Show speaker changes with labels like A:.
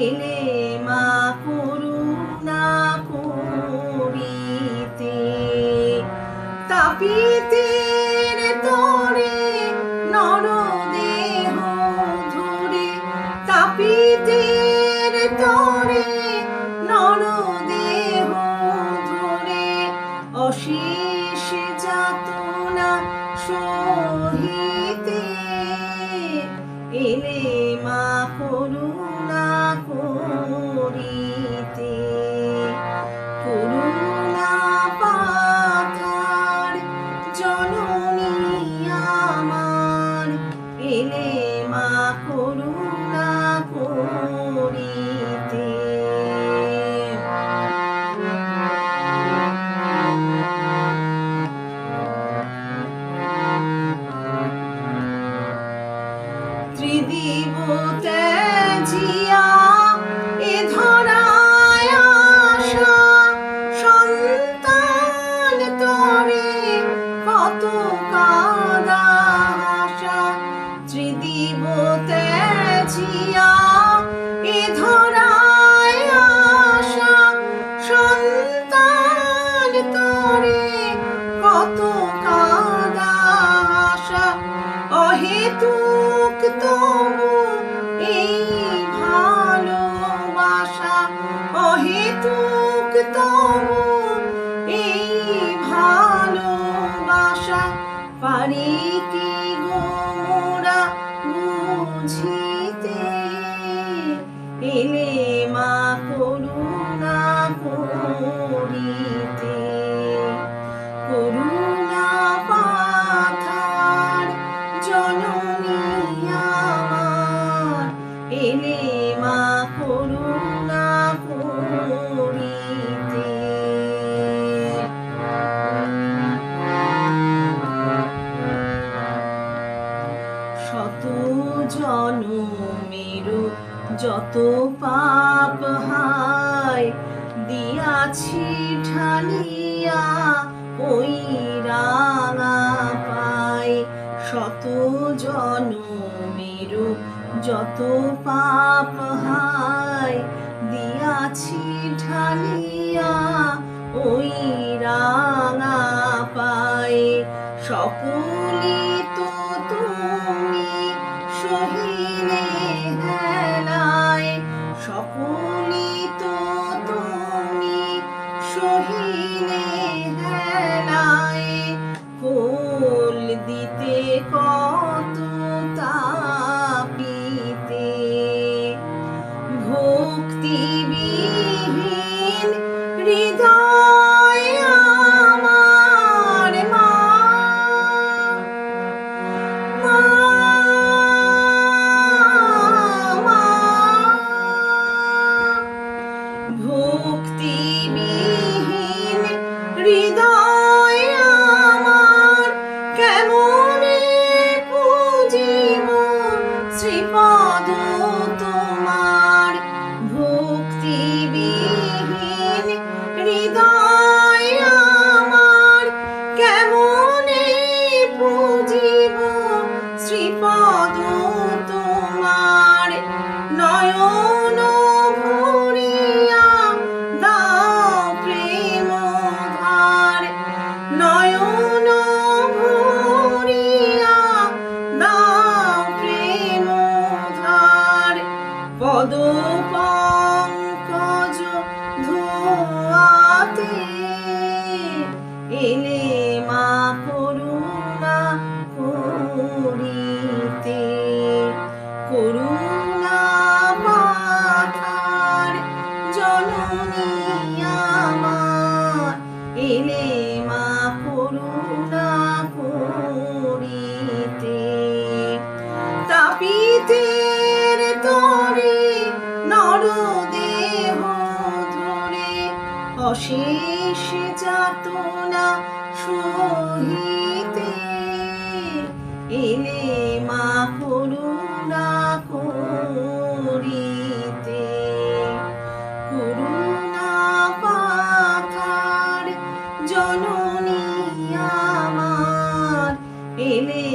A: দিলে মা করুণা করিতে। তাপিতে তরে নর দেহ ধরে। তাপিতে তরে নর দেহ ধরে। অশেষ যাতনা সহিতে এলে মা করুণা funny. যত পাপ হায়, দিয়াছি ঠালিয়া ওই রাঙা পাই। শত জনমেরু যত পাপ হায়, দিয়াছি ঠালিয়া ওই রাঙা পাই। সকল よ。অশেষ যাতনা সহিতে এলে মা করুণা করিতে। করুণা পাথার জননী আমার এলে